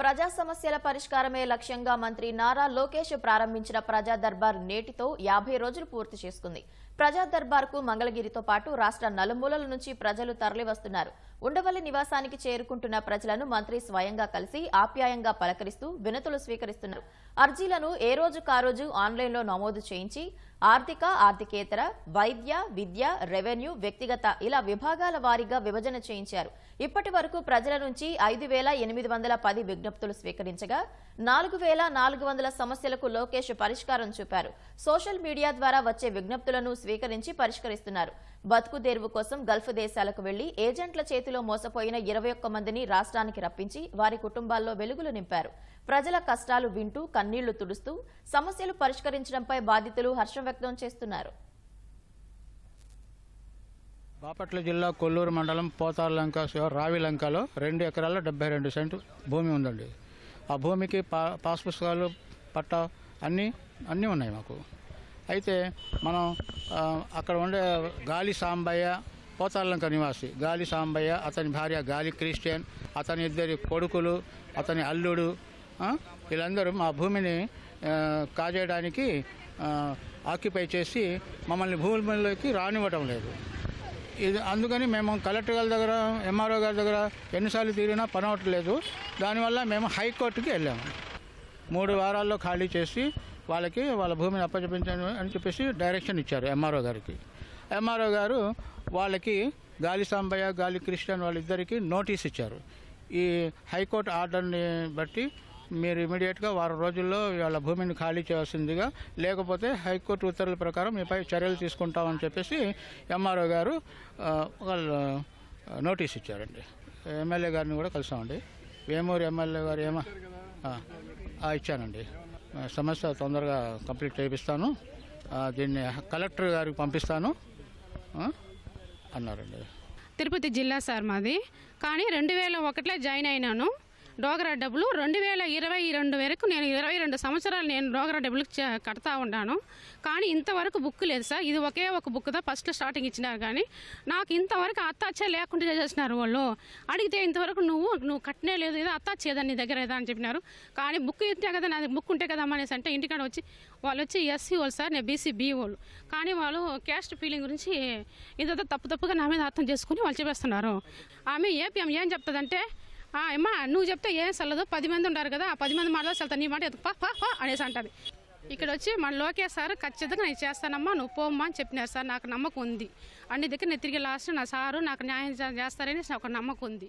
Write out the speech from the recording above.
ప్రజా సమస్యల పరిష్కారమే లక్ష్యంగా మంత్రి నారా లోకేష్ ప్రారంభించిన ప్రజా దర్బార్ నేటితో యాభై రోజులు పూర్తి చేసుకుంది. ప్రజా దర్బార్కు మంగళగిరితో పాటు రాష్ట్ర నలుమూలల నుంచి ప్రజలు తరలివస్తున్నారు. ఉండవల్లి నివాసానికి చేరుకుంటున్న ప్రజలను మంత్రి స్వయంగా కలిసి ఆప్యాయంగా పలకరిస్తూ వినతులు స్వీకరిస్తున్నారు. అర్జీలను ఏ రోజు కారోజు ఆన్లైన్లో నమోదు చేయించి ఆర్థిక ఆర్థికేతర వైద్య విద్య రెవెన్యూ వ్యక్తిగత ఇలా విభాగాల వారీగా విభజన చేయించారు. ఇప్పటి వరకు ప్రజల నుంచి ఐదు వేల ఎనిమిది వందల పది విజ్ఞప్తులు స్వీకరించగా నాలుగు వేల నాలుగు వందల సమస్యలకు లోకేష్ పరిష్కారం చూపారు. సోషల్ మీడియా ద్వారా వచ్చే విజ్ఞప్తులను స్వీకరించి పరిష్కరిస్తున్నారు. బతుకు తెరువు కోసం గల్ఫ్ దేశాలకు వెళ్ళి ఏజెంట్ల చేతిలో మోసపోయిన ఇరవై ఒక్క మందిని రాష్ట్రానికి రప్పించి వారి కుటుంబాల్లో వెలుగులు నింపారు. ప్రజల కష్టాలు వింటూ కన్నీళ్ళు తుడుస్తూ సమస్యలు పరిష్కరించడంపై బాధితులు హర్షం వ్యక్తం చేస్తున్నారు. బాపట్ల జిల్లా కొల్లూరు మండలం పోతార్లంక శివ- రావిలంకలో రెండు ఎకరాల డెబ్బై రెండు సెంటు భూమి ఉందండి. ఆ భూమికి పా పాస్ పుస్తకాలు పట్ట అన్నీ అన్నీ ఉన్నాయి మాకు. అయితే మనం అక్కడ ఉండే గాలి సాంబయ్య పోతార్లంక నివాసి గాలి సాంబయ్య అతని భార్య గాలి క్రిస్టియన్ అతని ఇద్దరి కొడుకులు అతని అల్లుడు వీళ్ళందరూ మా భూమిని కాజేయడానికి ఆక్యుపై చేసి మమ్మల్ని భూమిలోకి రానివ్వటం లేదు. ఇది అందుకని మేము కలెక్టర్ గారి దగ్గర ఎంఆర్ఓ గారి దగ్గర ఎన్నిసార్లు తీరినా పని అవ్వట్లేదు దానివల్ల మేము హైకోర్టుకి వెళ్ళాము మూడు వారాల్లో ఖాళీ చేసి వాళ్ళకి వాళ్ళ భూమిని అప్పచెప్పించండి అని చెప్పేసి డైరెక్షన్ ఇచ్చారు ఎంఆర్ఓ గారికి. ఎంఆర్ఓ గారు వాళ్ళకి గాలి సాంబయ్య గాలి క్రిస్టియన్ వాళ్ళిద్దరికీ నోటీస్ ఇచ్చారు. ఈ హైకోర్టు ఆర్డర్ని బట్టి మీరు ఇమీడియట్గా వారం రోజుల్లో వాళ్ళ భూమిని ఖాళీ చేయాల్సిందిగా లేకపోతే హైకోర్టు ఉత్తర్వుల ప్రకారం మీపై చర్యలు తీసుకుంటామని చెప్పేసి ఎంఆర్ఓ గారు వాళ్ళు నోటీస్ ఇచ్చారండి. ఎమ్మెల్యే గారిని కూడా కలిసామండి. వేమూరు ఎమ్మెల్యే గారు ఏమో ఇచ్చానండి. సమస్య తొందరగా కంప్లీట్ చేయిస్తాను. దీన్ని కలెక్టర్ గారికి పంపిస్తాను. అన్నారండి. తిరుపతి జిల్లా సార్ మాది. కానీ రెండు వేల ఒకటిలో జాయిన్ అయినాను. డోగరా డబ్బులు రెండు వేల ఇరవై రెండు వరకు నేను ఇరవై రెండు సంవత్సరాలు నేను డోగరా డబ్బులు కడతా ఉన్నాను. కానీ ఇంతవరకు బుక్ లేదు సార్. ఇది ఒకే ఒక బుక్తో ఫస్ట్ స్టార్టింగ్ ఇచ్చినారు కానీ నాకు ఇంతవరకు అత్తాచే లేకుండా చేసేసినారు వాళ్ళు. అడిగితే ఇంతవరకు నువ్వు నువ్వు కట్టనే లేదు ఏదో అత్తాచేదని నీ దగ్గర ఏదా అని చెప్పినారు. కానీ బుక్ ఇస్తే కదా నాది బుక్ ఉంటే కదా అనేసి అంటే ఇంటికాడ వచ్చి వాళ్ళు వచ్చి ఎస్సీ వాళ్ళు సార్ నేను బీసీ బీ వాళ్ళు కానీ వాళ్ళు క్యాస్ట్ ఫీలింగ్ గురించి ఇదంతా తప్పు తప్పుగా నా మీద అర్థం చేసుకుని వాళ్ళు చెప్పేస్తున్నారు. ఆమె ఏపీఎం ఏం చెప్తుందంటే అమ్మా నువ్వు చెప్తే ఏం చల్లదు పది మంది ఉన్నారు కదా ఆ పది మంది మాటలో చల్తా నీ మాట ఎత్తు, పా పా పా అనేసి అంటది. ఇక్కడ వచ్చి మన లోకేష్ సార్ ఖచ్చితంగా నేను చేస్తానమ్మా నువ్వు పోమ్మా అని చెప్పినారు సార్ నాకు నమ్మకం ఉంది. అన్ని దగ్గర నేను తిరిగి లాస్ట్ నా సారు నాకు న్యాయం చేస్తారని ఒక నమ్మకం ఉంది.